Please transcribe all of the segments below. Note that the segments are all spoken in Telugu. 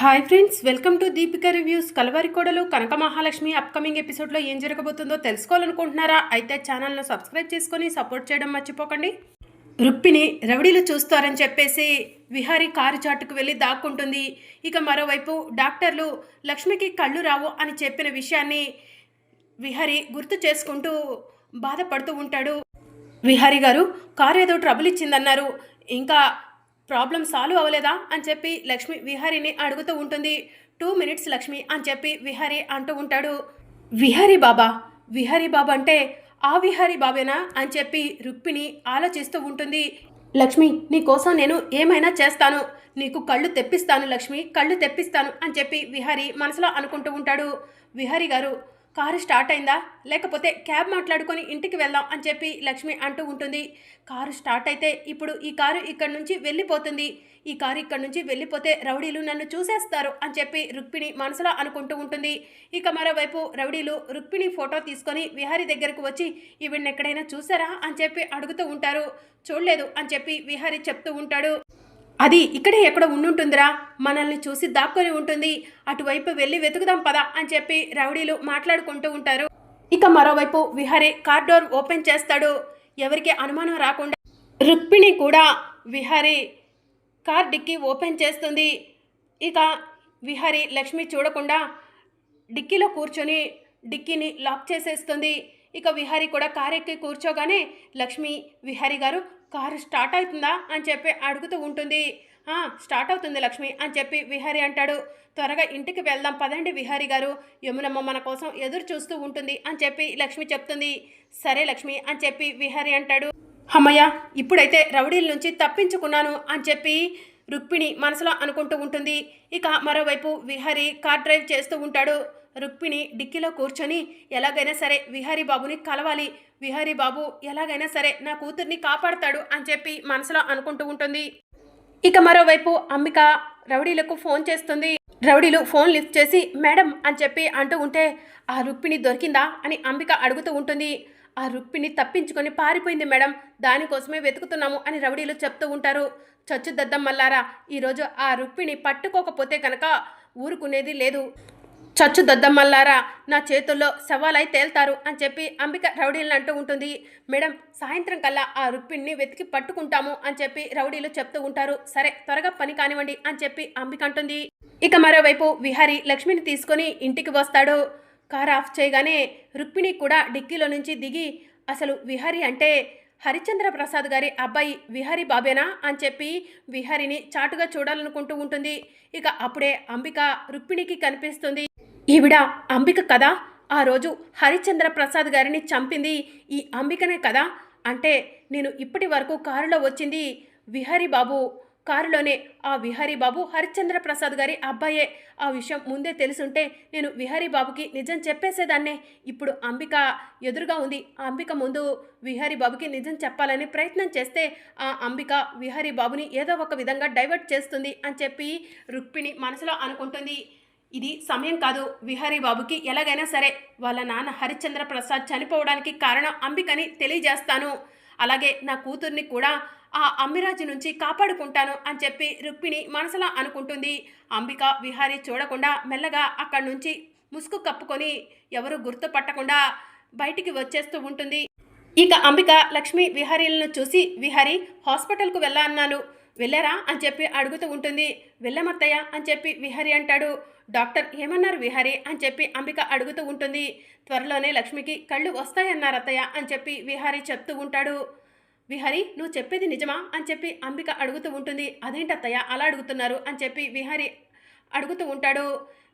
Hi friends welcome to Deepika reviews Kalavarikodalu Kanaka Mahalakshmi upcoming ఎపిసోడ్లో ఏం జరగబోతుందో తెలుసుకోవాలనుకుంటున్నారా? అయితే ఛానల్ను సబ్స్క్రైబ్ చేసుకొని సపోర్ట్ చేయడం మర్చిపోకండి. రుక్మిణి రౌడీలు చూస్తారని చెప్పేసి విహారి కారు చాటుకు వెళ్ళి దాక్కుంటుంది. ఇక మరోవైపు డాక్టర్లు లక్ష్మికి కళ్ళు రావు అని చెప్పిన విషయాన్ని విహారి గుర్తు చేసుకుంటూ బాధపడుతూ ఉంటాడు. విహారి గారు కారు ఏదో ట్రబుల్ ఇచ్చిందన్నారు. ఇంకా ప్రాబ్లం సాల్వ్ అవ్వలేదా అని చెప్పి లక్ష్మి విహారీని అడుగుతూ ఉంటుంది. టూ మినిట్స్ లక్ష్మి అని చెప్పి విహారీ అంటూ ఉంటాడు. విహారీ బాబా విహారీ బాబా అంటే ఆ విహారీ బాబేనా అని చెప్పి రుక్మిణి ఆలోచిస్తూ ఉంటుంది. లక్ష్మి నీ కోసం నేను ఏమైనా చేస్తాను. నీకు కళ్ళు తెప్పిస్తాను లక్ష్మి కళ్ళు తెప్పిస్తాను అని చెప్పి విహారీ మనసులో అనుకుంటూ ఉంటాడు. విహారీ గారు కారు స్టార్ట్ అయిందా? లేకపోతే క్యాబ్ మాట్లాడుకొని ఇంటికి వెళ్దాం అని చెప్పి లక్ష్మి అంటూ ఉంటుంది. కారు స్టార్ట్ అయితే ఇప్పుడు ఈ కారు ఇక్కడి నుంచి వెళ్ళిపోతుంది. ఈ కారు ఇక్కడి నుంచి వెళ్ళిపోతే రౌడీలు నన్ను చూసేస్తారు అని చెప్పి రుక్మిణి మనసులో అనుకుంటూ ఉంటుంది. ఇక మరోవైపు రౌడీలు రుక్మిణి ఫోటో తీసుకొని విహారీ దగ్గరకు వచ్చి ఈవిడ్ని ఎక్కడైనా చూసారా? అని చెప్పి అడుగుతూ ఉంటారు. చూడలేదు అని చెప్పి విహారీ చెప్తూ ఉంటాడు. అది ఇక్కడే ఎక్కడ ఉండుంటుందిరా. మనల్ని చూసి దాక్కొని ఉంటుంది. అటువైపు వెళ్ళి వెతుకుదాం పదా అని చెప్పి రౌడీలు మాట్లాడుకుంటూ ఉంటారు. ఇక మరోవైపు విహారీ కార్ డోర్ ఓపెన్ చేస్తాడు. ఎవరికి అనుమానం రాకుండా రుక్మిణి కూడా విహారీ కార్ డిక్కీ ఓపెన్ చేస్తుంది. ఇక విహారీ లక్ష్మి చూడకుండా డిక్కీలో కూర్చొని డిక్కీని లాక్ చేసేస్తుంది. ఇక విహారి కూడా కార్ ఎక్కి కూర్చోగానే లక్ష్మి విహారి గారు కారు స్టార్ట్ అవుతుందా అని చెప్పి అడుగుతూ ఉంటుంది. స్టార్ట్ అవుతుంది లక్ష్మి అని చెప్పి విహారి అంటాడు. త్వరగా ఇంటికి వెళ్దాం పదండి విహారి గారు. యమునమ్మ మన కోసం ఎదురు చూస్తూ ఉంటుంది అని చెప్పి లక్ష్మి చెప్తుంది. సరే లక్ష్మి అని చెప్పి విహారి అంటాడు. అమ్మయ్య ఇప్పుడైతే రౌడీల నుంచి తప్పించుకున్నాను అని చెప్పి రుక్మిణి మనసులో అనుకుంటూ ఉంటుంది. ఇక మరోవైపు విహారీ కార్ డ్రైవ్ చేస్తూ ఉంటాడు. రుక్మిణి డిక్కీలో కూర్చొని ఎలాగైనా సరే విహారీ బాబుని కలవాలి. విహారీ బాబు ఎలాగైనా సరే నా కూతుర్ని కాపాడతాడు అని చెప్పి మనసులో అనుకుంటూ ఉంటుంది. ఇక మరోవైపు అంబిక రౌడీలకు ఫోన్ చేస్తుంది. రౌడీలు ఫోన్ లిఫ్ట్ చేసి మేడం అని చెప్పి అంటూ ఉంటే ఆ రుక్మిణి దొరికిందా? అని అంబిక అడుగుతూ ఉంటుంది. ఆ రుక్మిణి తప్పించుకొని పారిపోయింది మేడం. దానికోసమే వెతుకుతున్నాము అని రౌడీలు చెప్తూ ఉంటారు. చచ్చు దద్దం మల్లారా ఈరోజు ఆ రుక్మిణి పట్టుకోకపోతే కనుక ఊరుకునేది లేదు. చచ్చు దద్దమ్మల్లారా నా చేతుల్లో శవాలై తేల్తారు అని చెప్పి అంబిక రౌడీలను అంటూ ఉంటుంది. మేడం సాయంత్రం కల్లా ఆ రుక్మిణ్ణి వెతికి పట్టుకుంటాము అని చెప్పి రౌడీలు చెప్తూ ఉంటారు. సరే త్వరగా పని కానివ్వండి అని చెప్పి అంబిక అంటుంది. ఇక మరోవైపు విహారి లక్ష్మిని తీసుకొని ఇంటికి వస్తాడు. కార్ ఆఫ్ చేయగానే రుక్మిణి కూడా డిక్కీలో నుంచి దిగి అసలు విహారి అంటే హరిచంద్ర ప్రసాద్ గారి అబ్బాయి విహరి బాబేనా అని చెప్పి విహారిని చాటుగా చూడాలనుకుంటూ ఉంటుంది. ఇక అప్పుడే అంబిక రుక్మిణికి కనిపిస్తుంది. ఈవిడ అంబిక కదా? ఆ రోజు హరిచంద్ర ప్రసాద్ గారిని చంపింది ఈ అంబికనే కదా? అంటే నేను ఇప్పటి వరకు కారులో వచ్చింది విహరి బాబు. కారులోనే ఆ విహారీ బాబు హరిశ్చంద్ర ప్రసాద్ గారి అబ్బాయే. ఆ విషయం ముందే తెలుసుంటే నేను విహారీ బాబుకి నిజం చెప్పేసేదాన్నే. ఇప్పుడు అంబిక ఎదురుగా ఉంది. ఆ అంబిక ముందు విహారీ బాబుకి నిజం చెప్పాలని ప్రయత్నం చేస్తే ఆ అంబిక విహారీ బాబుని ఏదో ఒక విధంగా డైవర్ట్ చేస్తుంది అని చెప్పి రుక్మిణి మనసులో అనుకుంటుంది. ఇది సమయం కాదు. విహారీ బాబుకి ఎలాగైనా సరే వాళ్ళ నాన్న హరిశ్చంద్ర ప్రసాద్ చనిపోవడానికి కారణం అంబికని తెలియజేస్తాను. అలాగే నా కూతుర్ని కూడా ఆ అమ్మిరాజు నుంచి కాపాడుకుంటాను అని చెప్పి రుక్మిణి మనసులో అనుకుంటుంది. అంబిక విహారీ చూడకుండా మెల్లగా అక్కడి నుంచి ముసుగు కప్పుకొని ఎవరు గుర్తుపట్టకుండా బయటికి వచ్చేస్తూ ఉంటుంది. ఇక అంబిక లక్ష్మి విహారీలను చూసి విహారీ హాస్పిటల్కు వెళ్ళా అన్నాను. వెళ్ళారా అని చెప్పి అడుగుతూ ఉంటుంది. వెళ్ళమత్తయ్య అని చెప్పి విహరి అంటాడు. డాక్టర్ ఏమన్నారు విహరి అని చెప్పి అంబిక అడుగుతూ ఉంటుంది. త్వరలోనే లక్ష్మికి కళ్ళు వస్తాయన్నారు అత్తయ్య అని చెప్పి విహారి చెప్తూ ఉంటాడు. విహరి నువ్వు చెప్పేది నిజమా అని చెప్పి అంబిక అడుగుతూ ఉంటుంది. అదేంటత్తయ్య అలా అడుగుతున్నారు అని చెప్పి విహరి అడుగుతూ ఉంటాడు.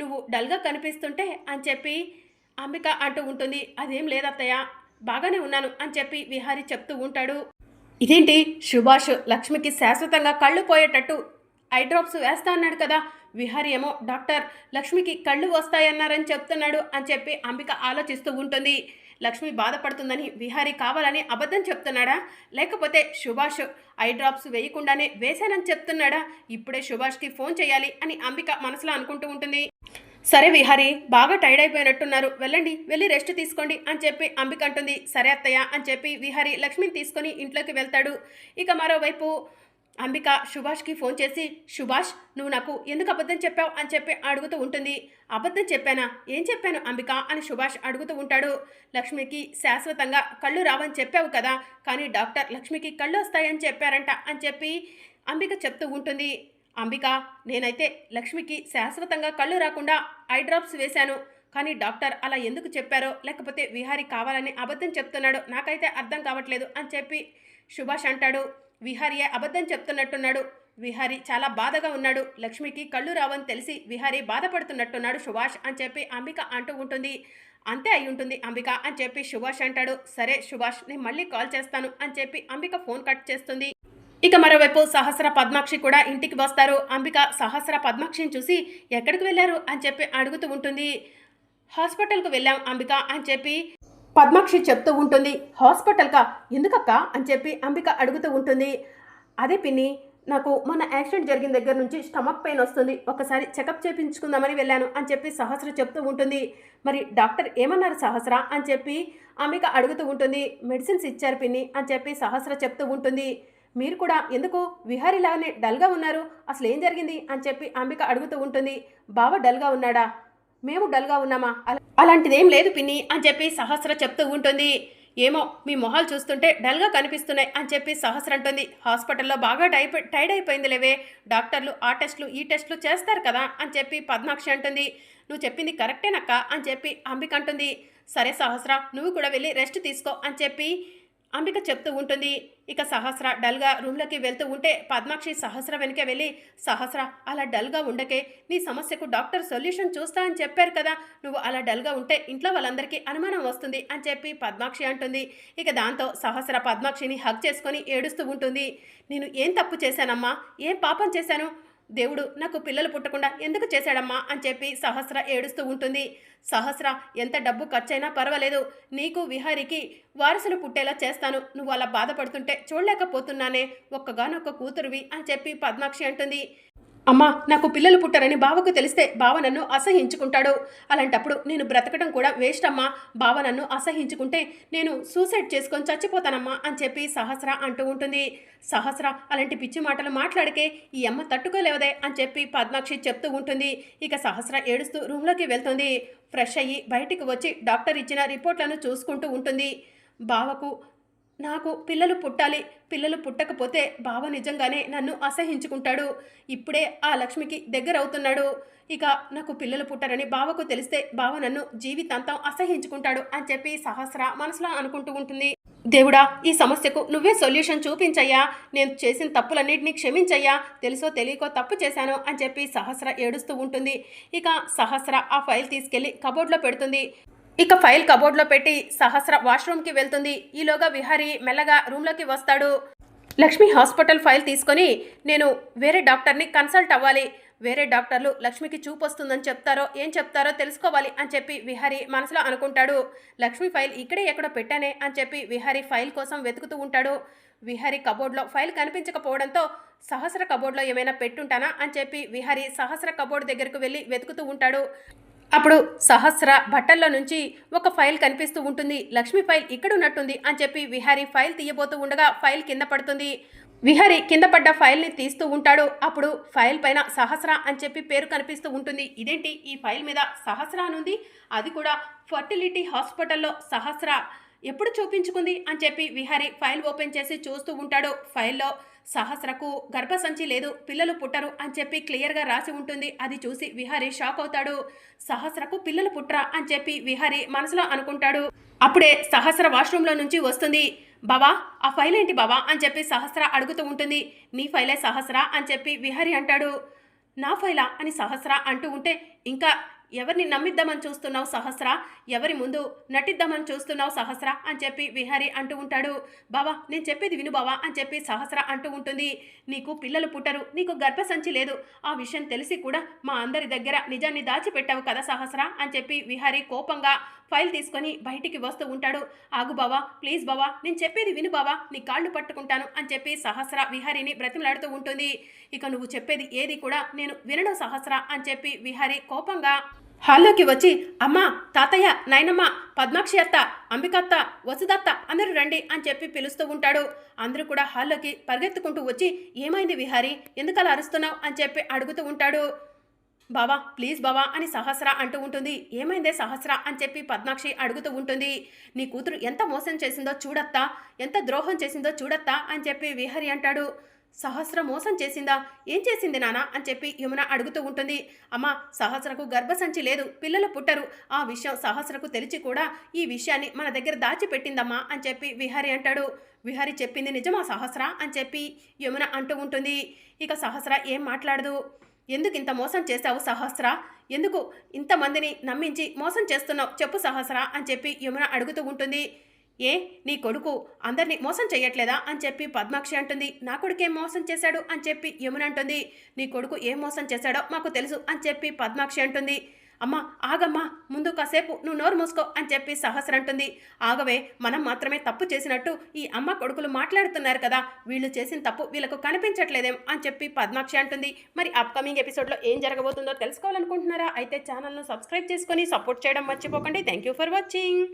నువ్వు డల్గా కనిపిస్తుంటే అని చెప్పి అంబిక అంటూ ఉంటుంది. అదేం లేదత్తయ్య బాగానే ఉన్నాను అని చెప్పి విహారీ చెప్తూ ఉంటాడు. ఇదేంటి? సుభాష్ లక్ష్మికి శాశ్వతంగా కళ్ళు పోయేటట్టు ఐ డ్రాప్స్ వేస్తా అన్నాడు కదా. విహారీ ఏమో డాక్టర్ లక్ష్మికి కళ్ళు వస్తాయన్నారని చెప్తున్నాడు అని చెప్పి అంబిక ఆలోచిస్తూ ఉంటుంది. లక్ష్మి బాధపడుతుందని విహారీ కావాలని అబద్ధం చెప్తున్నాడా? లేకపోతే సుభాష్ ఐ డ్రాప్స్ వేయకుండానే వేశానని చెప్తున్నాడా? ఇప్పుడే సుభాష్కి ఫోన్ చేయాలి అని అంబిక మనసులో అనుకుంటూ ఉంటుంది. సరే విహారి బాగా టైర్డ్ అయిపోయినట్టున్నారు. వెళ్ళండి వెళ్ళి రెస్ట్ తీసుకోండి అని చెప్పి అంబిక అంటుంది. సరే అత్తయ్య అని చెప్పి విహారి లక్ష్మిని తీసుకొని ఇంట్లోకి వెళ్తాడు. ఇక మరోవైపు అంబిక సుభాష్కి ఫోన్ చేసి సుభాష్ నువ్వు నాకు ఎందుకు అబద్ధం చెప్పావు? అని చెప్పి అడుగుతూ ఉంటుంది. అబద్ధం చెప్పానా? ఏం చెప్పాను అంబిక? అని సుభాష్ అడుగుతూ ఉంటాడు. లక్ష్మికి శాశ్వతంగా కళ్ళు రావని చెప్పావు కదా కానీ డాక్టర్ లక్ష్మికి కళ్ళు వస్తాయని చెప్పారంట అని చెప్పి అంబిక చెప్తూ ఉంటుంది. అంబిక నేనైతే లక్ష్మికి శాశ్వతంగా కళ్ళు రాకుండా ఐ డ్రాప్స్ వేశాను. కానీ డాక్టర్ అలా ఎందుకు చెప్పారో లేకపోతే విహారీ కావాలని అబద్ధం చెప్తున్నాడు నాకైతే అర్థం కావట్లేదు అని చెప్పి సుభాష్ అంటాడు. విహారీయే అబద్ధం చెప్తున్నట్టున్నాడు. విహారి చాలా బాధగా ఉన్నాడు. లక్ష్మికి కళ్ళు రావని తెలిసి విహారీ బాధపడుతున్నట్టున్నాడు సుభాష్ అని చెప్పి అంబిక అంటూ ఉంటుంది. అంతే అయి ఉంటుంది అంబిక అని చెప్పి సుభాష్ అంటాడు. సరే సుభాష్ నేను మళ్ళీ కాల్ చేస్తాను అని చెప్పి అంబిక ఫోన్ కట్ చేస్తుంది. ఇక మరోవైపు సహస్ర పద్మాక్షి కూడా ఇంటికి వస్తారు. అంబిక సహస్ర పద్మాక్షిని చూసి ఎక్కడికి వెళ్ళారు అని చెప్పి అడుగుతూ ఉంటుంది. హాస్పిటల్కు వెళ్ళాం అంబిక అని చెప్పి పద్మాక్షి చెప్తూ ఉంటుంది. హాస్పిటల్కా? ఎందుకక్క? అని చెప్పి అంబిక అడుగుతూ ఉంటుంది. అదే పిన్ని నాకు మొన్న యాక్సిడెంట్ జరిగిన దగ్గర నుంచి స్టమక్ పెయిన్ వస్తుంది. ఒకసారి చెకప్ చేయించుకుందామని వెళ్ళాను అని చెప్పి సహస్ర చెప్తూ ఉంటుంది. మరి డాక్టర్ ఏమన్నారు సహస్ర? అని చెప్పి అంబిక అడుగుతూ ఉంటుంది. మెడిసిన్స్ ఇచ్చారు పిన్ని అని చెప్పి సహస్ర చెప్తూ ఉంటుంది. మీరు కూడా ఎందుకు విహారీలాగానే డల్గా ఉన్నారు? అసలు ఏం జరిగింది? అని చెప్పి అంబిక అడుగుతూ ఉంటుంది. బావ డల్గా ఉన్నాడా? మేము డల్గా ఉన్నామా? అలా అలాంటిదేం లేదు పిన్ని అని చెప్పి సహస్ర చెప్తూ ఉంటుంది. ఏమో మీ మొహాలు చూస్తుంటే డల్గా కనిపిస్తున్నాయి అని చెప్పి సహస్ర అంటుంది. హాస్పిటల్లో బాగా టైప్ టైడ్ అయిపోయింది లేవే. డాక్టర్లు ఆ టెస్టులు ఈ టెస్టులు చేస్తారు కదా అని చెప్పి పద్మాక్షి అంటుంది. నువ్వు చెప్పింది కరెక్టేనక్క అని చెప్పి అంబిక అంటుంది. సరే సహస్ర నువ్వు కూడా వెళ్ళి రెస్ట్ తీసుకో అని చెప్పి అంబిక చెప్తూ ఉంటుంది. ఇక సహస్ర డల్గా రూమ్లోకి వెళ్తూ ఉంటే పద్మాక్షి సహస్ర వెనక వెళ్ళి సహస్ర అలా డల్గా ఉండకే నీ సమస్యకు డాక్టర్ సొల్యూషన్ చూస్తా అని చెప్పారు కదా నువ్వు అలా డల్గా ఉంటే ఇంట్లో వాళ్ళందరికీ అనుమానం వస్తుంది అని చెప్పి పద్మాక్షి అంటుంది. ఇక దాంతో సహస్ర పద్మాక్షిని హక్ చేసుకొని ఏడుస్తూ ఉంటుంది. నేను ఏం తప్పు చేశానమ్మా? ఏం పాపం చేశాను? దేవుడు నాకు పిల్లలు పుట్టకుండా ఎందుకు చేశాడమ్మా అని చెప్పి సహస్ర ఏడుస్తూ ఉంటుంది. సహస్ర ఎంత డబ్బు ఖర్చైనా పర్వాలేదు. నీకు విహారికి వారసులు పుట్టేలా చేస్తాను. నువ్వు అలా బాధపడుతుంటే చూడలేకపోతున్నానే ఒక్కగానొక్క కూతురువి అని చెప్పి పద్మాక్షి అంటుంది. అమ్మా నాకు పిల్లలు పుట్టారని బావకు తెలిస్తే బావ నన్ను అసహించుకుంటాడు. అలాంటప్పుడు నేను బ్రతకడం కూడా వేస్ట్ అమ్మా. బావ నన్ను అసహించుకుంటే నేను సూసైడ్ చేసుకొని చచ్చిపోతానమ్మా అని చెప్పి సహస్ర అంటూ ఉంటుంది. సహస్ర అలాంటి పిచ్చి మాటలు మాట్లాడికే ఈ అమ్మ తట్టుకోలేవదే అని చెప్పి పద్మాక్షి చెప్తూ ఉంటుంది. ఇక సహస్ర ఏడుస్తూ రూమ్లోకి వెళ్తుంది. ఫ్రెష్ అయ్యి బయటికి వచ్చి డాక్టర్ ఇచ్చిన రిపోర్ట్లను చూసుకుంటూ ఉంటుంది. బావకు నాకు పిల్లలు పుట్టాలి పిల్లలు పుట్టకపోతే బావ నిజంగానే నన్ను అసహించుకుంటాడు. ఇప్పుడే ఆ లక్ష్మికి దగ్గర అవుతున్నాడు ఇక నాకు పిల్లలు పుట్టారని బావకు తెలిస్తే బావ నన్ను జీవితాంతం అసహించుకుంటాడు అని చెప్పి సహస్ర మనసులో అనుకుంటూ ఉంటుంది. దేవుడా ఈ సమస్యకు నువ్వే సొల్యూషన్ చూపించయ్యా. నేను చేసిన తప్పులన్నింటినీ క్షమించయ్యా. తెలుసో తెలియకో తప్పు చేశాను అని చెప్పి సహస్ర ఏడుస్తూ ఉంటుంది. ఇక సహస్ర ఆ ఫైల్ తీసుకెళ్ళి కబోర్డ్లో పెడుతుంది. ఇక ఫైల్ కబోర్డ్లో పెట్టి సహస్ర వాష్రూమ్కి వెళ్తుంది. ఈలోగా విహారి మెల్లగా రూమ్లోకి వస్తాడు. లక్ష్మి హాస్పిటల్ ఫైల్ తీసుకొని నేను వేరే డాక్టర్ని కన్సల్ట్ అవ్వాలి. వేరే డాక్టర్లు లక్ష్మికి చూపు వస్తుందని చెప్తారో ఏం చెప్తారో తెలుసుకోవాలి అని చెప్పి విహారి మనసులో అనుకుంటాడు. లక్ష్మి ఫైల్ ఇక్కడే ఎక్కడో పెట్టానే అని చెప్పి విహారి ఫైల్ కోసం వెతుకుతూ ఉంటాడు. విహారి కబోర్డ్లో ఫైల్ కనిపించకపోవడంతో సహస్ర కబోర్డ్లో ఏమైనా పెట్టుంటానా అని చెప్పి విహారి సహస్ర కబోర్డ్ దగ్గరకు వెళ్ళి వెతుకుతూ ఉంటాడు. అప్పుడు సహస్ర బట్టల్లో నుంచి ఒక ఫైల్ కనిపిస్తూ ఉంటుంది. లక్ష్మి ఫైల్ ఇక్కడ ఉన్నట్టుంది అని చెప్పి విహారీ ఫైల్ తీయబోతూ ఉండగా ఫైల్ కింద పడుతుంది. విహరి కింద పడ్డ ఫైల్ని తీస్తూ ఉంటాడు. అప్పుడు ఫైల్ పైన సహస్ర అని చెప్పి పేరు కనిపిస్తూ ఉంటుంది. ఇదేంటి? ఈ ఫైల్ మీద సహస్ర అనుంది అది కూడా ఫర్టిలిటీ హాస్పిటల్లో సహస్ర ఎప్పుడు చూపించుకుంది అని చెప్పి విహారి ఫైల్ ఓపెన్ చేసి చూస్తూ ఉంటాడు. ఫైల్లో సహస్రకు గర్భసంచి లేదు పిల్లలు పుట్టరు అని చెప్పి క్లియర్గా రాసి ఉంటుంది. అది చూసి విహారి షాక్ అవుతాడు. సహస్రకు పిల్లలు పుట్టరా అని చెప్పి విహారి మనసులో అనుకుంటాడు. అప్పుడే సహస్ర వాష్రూమ్లో నుంచి వస్తుంది. బావా ఆ ఫైల్ ఏంటి బావా అని చెప్పి సహస్ర అడుగుతూ ఉంటుంది. నీ ఫైలే సహస్ర అని చెప్పి విహారి అంటాడు. నా ఫైలా అని సహస్ర అంటూ ఉంటే ఇంకా ఎవరిని నమ్మిద్దామని చూస్తున్నావు సహస్ర? ఎవరి ముందు నటిద్దామని చూస్తున్నావు సహస్ర? అని చెప్పి విహారి అంటూ ఉంటాడు. బావా నేను చెప్పేది విను బావా అని చెప్పి సహస్ర అంటూ ఉంటుంది. నీకు పిల్లలు పుట్టరు నీకు గర్భసంచి లేదు. ఆ విషయం తెలిసి కూడా మా అందరి దగ్గర నిజాన్ని దాచిపెట్టావు కదా సహస్ర? అని చెప్పి విహారి కోపంగా ఫైల్ తీసుకొని బయటికి వస్తూ ఉంటాడు. ఆగు బావా ప్లీజ్ బావా నేను చెప్పేది విను బావా నీ కాళ్ళు పట్టుకుంటాను అని చెప్పి సహస్ర విహారీని బ్రతిమలాడుతూ ఉంటుంది. ఇక నువ్వు చెప్పేది ఏది కూడా నేను వినడం సహస్ర అని చెప్పి విహారీ కోపంగా హాల్లోకి వచ్చి అమ్మ తాతయ్య నాయనమ్మ పద్మాక్షి అత్త అంబికత్త వసుదత్త అందరూ రండి అని చెప్పి పిలుస్తూ ఉంటాడు. అందరూ కూడా హాల్లోకి పరిగెత్తుకుంటూ వచ్చి ఏమైంది విహారీ ఎందుకలా అరుస్తున్నావు? అని చెప్పి అడుగుతూ ఉంటాడు. బావా ప్లీజ్ బావా అని సహస్ర అంటూ ఉంటుంది. ఏమైందే సహస్ర అని చెప్పి పద్మాక్షి అడుగుతూ ఉంటుంది. నీ కూతురు ఎంత మోసం చేసిందో చూడత్తా ఎంత ద్రోహం చేసిందో చూడత్తా అని చెప్పి విహరి అంటాడు. సహస్ర మోసం చేసిందా? ఏం చేసింది నానా అని చెప్పి యమున అడుగుతూ ఉంటుంది. అమ్మ సహస్రకు గర్భసంచి లేదు పిల్లలు పుట్టరు. ఆ విషయం సహస్రకు తెలిసి కూడా ఈ విషయాన్ని మన దగ్గర దాచిపెట్టిందమ్మా అని చెప్పి విహారి అంటాడు. విహారి చెప్పింది నిజమా సహస్ర అని చెప్పి యమున అంటూ ఉంటుంది. ఇక సహస్ర ఏం మాట్లాడదు. ఎందుకు ఇంత మోసం చేశావు సహస్ర? ఎందుకు ఇంతమందిని నమ్మించి మోసం చేస్తున్నావు? చెప్పు సహస్ర అని చెప్పి యమున అడుగుతూ ఉంటుంది. ఏ నీ కొడుకు అందరినీ మోసం చేయట్లేదా అని చెప్పి పద్మాక్షి అంటుంది. నా కొడుకు ఏం మోసం చేశాడు అని చెప్పి యమున అంటుంది. నీ కొడుకు ఏం మోసం చేశాడో మాకు తెలుసు అని చెప్పి పద్మాక్షి అంటుంది. అమ్మా ఆగమ్మా ముందు కాసేపు నువ్వు నోరు మూసుకో అని చెప్పి సహస్ర అంటుంది. ఆగవే మనం మాత్రమే తప్పు చేసినట్టు ఈ అమ్మ కొడుకులు మాట్లాడుతున్నారు కదా వీళ్ళు చేసిన తప్పు వీళ్ళకు కనిపించట్లేదేం అని చెప్పి పద్మాక్షి అంటుంది. మరి అప్కమింగ్ ఎపిసోడ్లో ఏం జరగబోతుందో తెలుసుకోవాలనుకుంటున్నారా? అయితే ఛానల్ను సబ్స్క్రైబ్ చేసుకొని సపోర్ట్ చేయడం మర్చిపోకండి. Thank you for watching